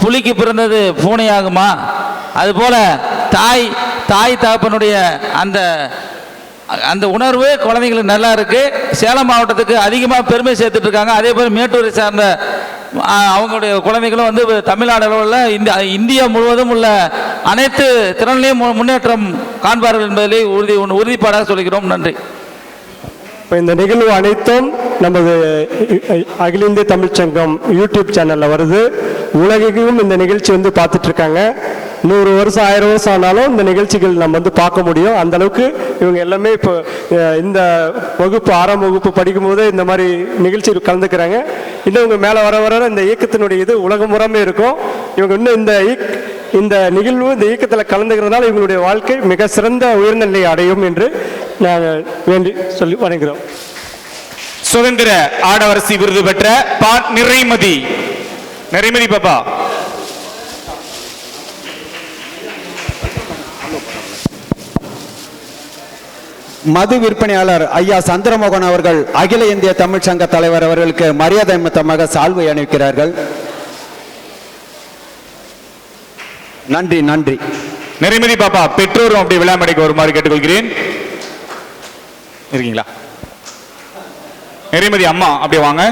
புலிக்கு பிறந்தது பூனையாகுமா? அதுபோல தாய் தாய் தகப்பனுடைய அந்த அந்த உணர்வு குழந்தைங்களுக்கு நல்லா இருக்கு. சேலம் மாவட்டத்துக்கு அதிகமாக பெருமை சேர்த்துட்டு இருக்காங்க அதே போல் மேட்டூரை சார்ந்த அவங்களுடைய குழந்தைகளும் வந்து தமிழ்நாடு அளவில் இந்த இந்தியா முழுவதும் உள்ள அனைத்து திறன்லையும் மு- முன்னேற்றம் காண்பார்கள் என்பதிலே உறுதி உறுதிப்பாடாக சொல்கிறோம். நன்றி. இப்போ இந்த நிகழ்வு அனைத்தும் நமது அகில இந்திய தமிழ்ச்சங்கம் யூடியூப் சேனலில் வருது. உலகையும் இந்த நிகழ்ச்சி வந்து பார்த்துட்டு இருக்காங்க நூறு வருஷம் ஆயிரம் வருஷம் ஆனாலும் இந்த நிகழ்ச்சிகள் நம்ம வந்து பார்க்க முடியும். அந்த அளவுக்கு இவங்க எல்லாமே இப்போ இந்த வகுப்பு ஆறாம் வகுப்பு படிக்கும் போதே இந்த மாதிரி நிகழ்ச்சியில் கலந்துக்கிறாங்க. இன்னும் இவங்க மேலே வர வர இந்த இயக்கத்தினுடைய இது உலகம் முறாமே இருக்கும். இவங்க இன்னும் இந்த இயக்- இந்த நிகழ்வு இந்த இயக்கத்தில் கலந்துக்கிறதுனால இவங்களுடைய வாழ்க்கை மிக சிறந்த உயர்நிலை அடையும் என்று நாங்கள் வேண்டி சொல்லி வணங்குகிறோம் சுதந்திர ஆடவரசி விருது பெற்ற பா நிறைமதி. நிறைமதி பாப்பா. மது விற்பனையாளர் ஐயா சந்திரமோகன் அவர்கள் அகில இந்திய தமிழ் சங்க தலைவர் அவர்களுக்கு மரியாதை நிமித்தமாக சால்வை அணிவிக்கிறார்கள். நன்றி நன்றி. நிறைமதி பாப்பா பெற்றோரும் அப்படி விழா மேடைக்கு வருமாறு கேட்டுக்கொள்கிறேன். இருக்கீங்களா? நிறைமதி அம்மா அப்படியே வாங்க.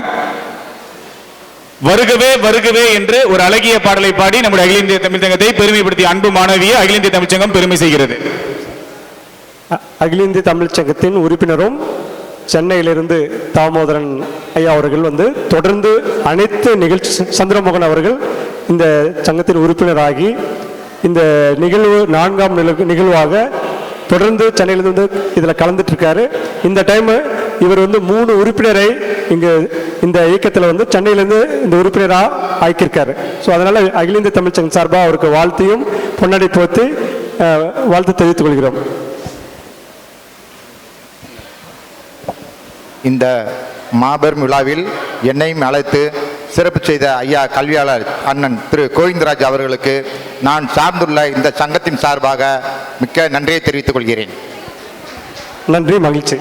வருகவே வருகவே என்று ஒரு அழகிய பாடலை பாடி நம்முடைய அகில இந்திய தமிழ் சங்கத்தை அன்பு மாணவியை அகில இந்திய தமிழ் சங்கம் பெருமை செய்கிறது. அகில இந்திய தமிழ்ச் சங்கத்தின் உறுப்பினரும் சென்னையிலிருந்து தாமோதரன் ஐயா அவர்கள் வந்து தொடர்ந்து அனைத்து நிகழ்ச்சி சந்திரமோகன் அவர்கள் இந்த சங்கத்தின் உறுப்பினராகி இந்த நிகழ்வு நான்காம் நில- நிகழ்வாக தொடர்ந்து சென்னையிலிருந்து வந்து இதில் கலந்துட்டு இருக்காரு. இந்த டைமு இவர் வந்து மூணு உறுப்பினரை இங்கு இந்த இயக்கத்தில் வந்து சென்னையிலேருந்து இந்த உறுப்பினராக ஆக்கியிருக்காரு. ஸோ அதனால் அகில இந்திய தமிழ்ச் சங்கம் சார்பாக அவருக்கு வாழ்த்தையும் பொன்னாடி போத்து வாழ்த்து தெரிவித்துக் கொள்கிறோம். இந்த மாபெரும் விழாவில் என்னையும் அழைத்து சிறப்பு செய்த ஐயா கல்வியாளர் அண்ணன் திரு கோவிந்தராஜ் அவர்களுக்கு நான் சார்ந்துள்ள இந்த சங்கத்தின் சார்பாக மிக்க நன்றியை தெரிவித்துக் கொள்கிறேன். நன்றி மகிழ்ச்சி.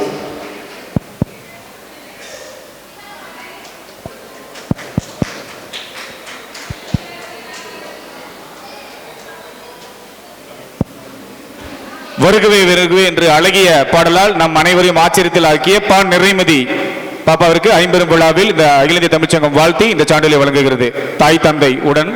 வருகவே வருகவே என்று அழகிய பாடலால் நம் அனைவரையும் ஆச்சரியத்தில் ஆக்கிய பா நிறைமதி பாப்பாவிற்கு ஐம்பெரும் விழாவில் இந்த அகில இந்திய தமிழ்ச்சங்கம் வாழ்த்தி இந்த சான்றிதழை வழங்குகிறது. தாய் தந்தை உடன்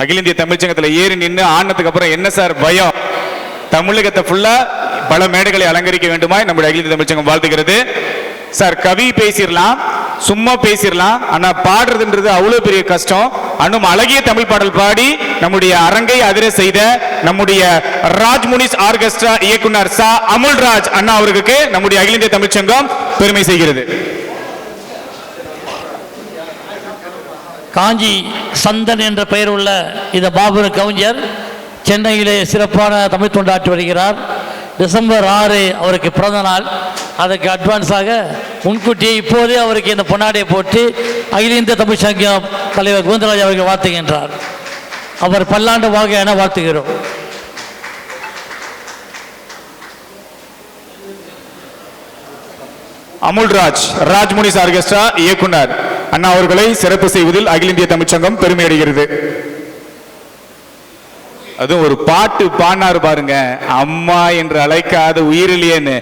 அகில இந்திய தமிழ்ச்சங்கத்தில் ஏறி நின்று ஆனதுக்கு அப்புறம் என்ன சார் பயம்? தமிழகத்தை ஃபுல்லா பல மேடைகளை அலங்கரிக்க வேண்டுமாய் நம்முடைய அகில இந்திய தமிழ்ச்சங்கம் வாழ்த்துகிறது. சார் கவி பேசிடலாம் சும்மா பேசிடலாம் ஆனா பாடுறதுன்றது அவ்வளவு பெரிய கஷ்டம். அன்னும் அழகிய தமிழ் பாடல் பாடி நம்முடைய அரங்கை அதிர செய்த நம்முடைய ராஜ்முனிஸ் ஆர்கெஸ்ட்ரா இயக்குனர் சா அமுல்ராஜ் அண்ணா அவர்களுக்கு நம்முடைய அகில இந்திய தமிழ்ச்சங்கம் பெருமை செய்கிறது. காஞ்சி சந்தன் என்ற பெயர் உள்ள இந்த மாபெரும் கவிஞர் சென்னையிலே சிறப்பான தமிழ் தொண்டாற்றி வருகிறார். டிசம்பர் ஆறு அவருக்கு பிறந்த நாள். அதற்கு அட்வான்ஸாக முன்கூட்டியே இப்போதே அவருக்கு இந்த பொன்னாடையை போட்டு அகில இந்திய தமிழ் சங்கம் தலைவர் கோவிந்தராஜ் அவர்கள் வாழ்த்துகின்றார். அவர் பல்லாண்டு வாக என வாழ்த்துகிறோம். அமுல்ராஜ் ராஜ்முனிஸ் ஆர்கெஸ்ட்ரா இயக்குனர். அண்ணா அவர்களை சிறப்பு செய்வதில் அகில இந்திய தமிழ்ச்சங்கம் பெருமை அடைகிறது. அதுவும் ஒரு பாட்டு பாடினாரு பாருங்க அம்மா என்று அழைக்காத உயிரிலேன்னு.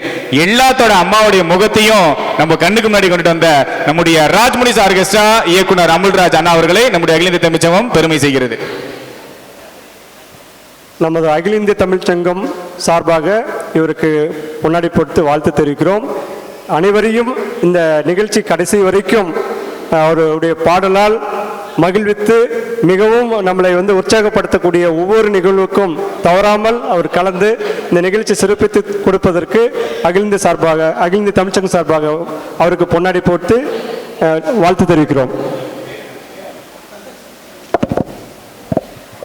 எல்லாத்தோட அம்மாவுடைய முகத்தையும் நம்ம கண்ணுக்கு முன்னாடி கொண்டுட்டு வந்த நம்முடைய ராஜ்முனிஸ் ஆர்கெஸ்ட்ரா இயக்குனர் அமுல்ராஜ் அண்ணா அவர்களை நம்முடைய அகில இந்திய தமிழ்ச்சங்கம் பெருமை செய்கிறது. நமது அகில இந்திய தமிழ்ச்சங்கம் சார்பாக இவருக்கு முன்னாடி போட்டு வாழ்த்து தெரிவிக்கிறோம். அனைவரையும் இந்த நிகழ்ச்சி கடைசி வரைக்கும் அவருடைய பாடலால் மகிழ்வித்து மிகவும் நம்மளை வந்து உற்சாகப்படுத்தக்கூடிய ஒவ்வொரு நிகழ்வுக்கும் தவறாமல் அவர் கலந்து இந்த நிகழ்ச்சி சிறப்பித்து கொடுப்பதற்கு அகில சார்பாக அகில தமிழ்ச்சங்க சார்பாக அவருக்கு பொன்னாடி போட்டு வாழ்த்து தெரிவிக்கிறோம்.